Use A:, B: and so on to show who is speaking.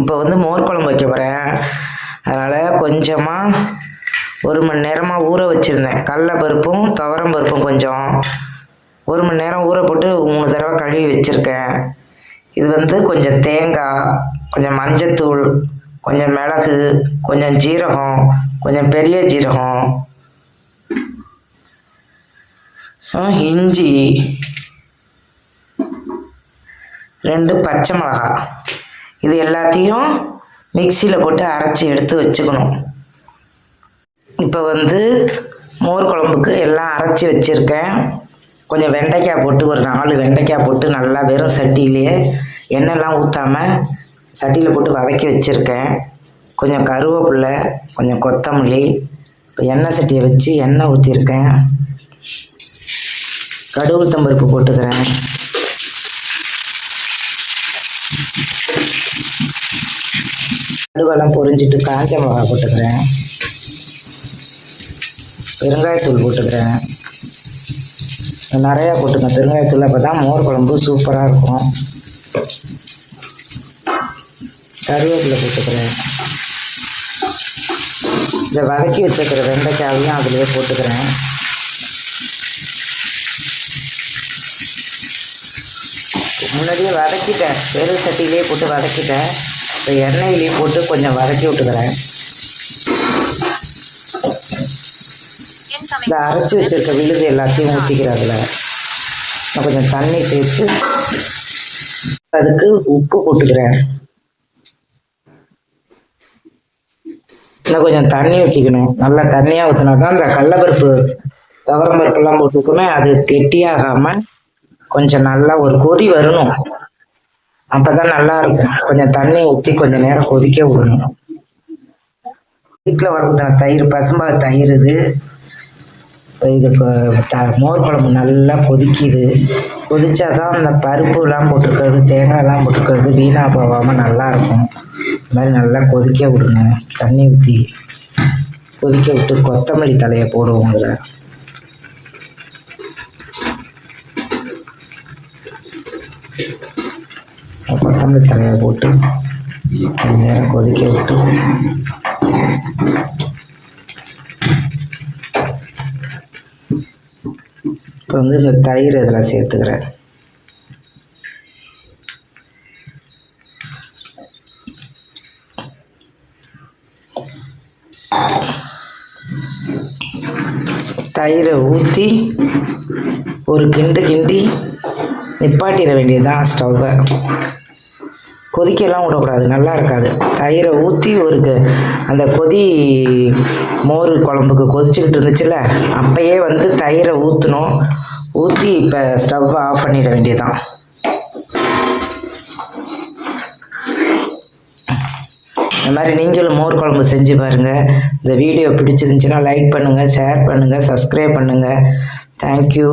A: இப்போ வந்து மோர் குழம்பு வைக்க போகிறேன் அதனால் கொஞ்சமாக ஒரு மணி நேரமாக ஊற வச்சுருந்தேன். கடல பருப்பும் துவரம் பருப்பும் கொஞ்சம். ஒரு மணி நேரம் ஊற போட்டு மூணு தடவை கழுவி வச்சுருக்கேன். இது வந்து கொஞ்சம் தேங்காய் கொஞ்சம் மஞ்சத்தூள் கொஞ்சம் மிளகு கொஞ்சம் ஜீரகம் கொஞ்சம் பெரிய ஜீரகம். ஸோ இஞ்சி ரெண்டு பச்சை மிளகாய். இது எல்லாத்தையும் மிக்சியில் போட்டு அரைச்சி எடுத்து வச்சுக்கணும். இப்போ வந்து மோர் குழம்புக்கு எல்லாம் அரைச்சி வச்சுருக்கேன். கொஞ்சம் வெண்டைக்காய் போட்டு ஒரு நாலு வெண்டைக்காய் போட்டு நல்லா வெறும் சட்டியிலேயே எண்ணெய்லாம் ஊற்றாமல் சட்டியில் போட்டு வதக்கி வச்சுருக்கேன். கொஞ்சம் கருவேப்பில்ல கொஞ்சம் கொத்தமல்லி இப்போ எண்ணெய் சட்டியை வச்சு எண்ணெய் ஊற்றிருக்கேன் கடுகு தம்பருப்பு போட்டுக்கிறேன். கடுகெல்லாம் பொரிஞ்சிட்டு காஞ்ச மிளகா போட்டுக்கிறேன். பெருங்காயத்தூள் போட்டுக்கிறேன். நிறையா போட்டுங்க பெருங்காயத்தூள் அப்போ தான் மோர் குழம்பு சூப்பராக இருக்கும். கருவேப்பிலை போட்டுக்கிறேன். இதை வதக்கி வச்சுருக்கிற வெண்டைக்காயையும் அதுலேயே போட்டுக்கிறேன். முன்னாடியே வதக்கிட்டேன். வெறும் சட்டியிலே போட்டு வதக்கிட்டேன். இப்போ எண்ணெயிலே போட்டு கொஞ்சம் வதக்கி விட்டுக்கிறேன். இந்த அரைச்சி வச்சிருக்க விழுது எல்லாத்தையும் ஊற்றிக்கிறேன் அதில். நான் கொஞ்சம் தண்ணி சேர்த்து அதுக்கு உப்பு போட்டுக்கிறேன். இன்னும் கொஞ்சம் தண்ணி ஊற்றிக்கணும் நல்லா தண்ணியாக ஊற்றினா தான் இந்த கடலப்பருப்பு துவரம் பருப்புலாம் போட்டுக்கோமே அது கெட்டியாகாமல் கொஞ்சம் நல்லா ஒரு கொதி வரணும். அப்போ தான் நல்லா இருக்கும். கொஞ்சம் தண்ணி ஊற்றி கொஞ்சம் நேரம் கொதிக்க விடணும். வீட்டில் வரக்கூடாது தயிர் பசும்பால் தயிர் இது. இதுக்கு த மோர் குழம்பு நல்லா கொதிக்குது. கொதிச்சா தான் அந்த பருப்புலாம் போட்டிருக்கிறது தேங்காய்லாம் போட்டிருக்கிறது வீணாக போகாமல் நல்லாயிருக்கும் இது மாதிரி நல்லா கொதிக்க விடுங்க தண்ணி ஊற்றி கொதிக்க விட்டு கொத்தமல்லி தலையை போடுவோம் அதில் கொத்தமல்லி தழையை போட்டு கொஞ்ச நேரம் கொதிக்க விட்டு இப்போ வந்து இந்த தயிர் இதில் சேர்த்துக்கிறேன். தயிரை ஊற்றி ஒரு கிண்டு கிண்டி நிப்பாட்டிட வேண்டியதுதான் ஸ்டவ்வை. கொதிக்கலாம் விடக்கூடாது நல்லா இருக்காது. தயிரை ஊற்றி ஒரு க- அந்த கொதி மோர் குழம்புக்கு கொதிச்சுக்கிட்டு இருந்துச்சுல்ல அப்பயே வந்து தயிரை ஊற்றணும் ஊற்றி இப்போ ஸ்டவ்வை ஆஃப் பண்ணிட வேண்டியதுதான். இந்த மாதிரி நீங்களும் மோர் குழம்பு செஞ்சு பாருங்கள் இந்த வீடியோ பிடிச்சிருந்துச்சின்னா லைக் பண்ணுங்கள் ஷேர் பண்ணுங்கள் சப்ஸ்கிரைப் பண்ணுங்கள் தேங்க்யூ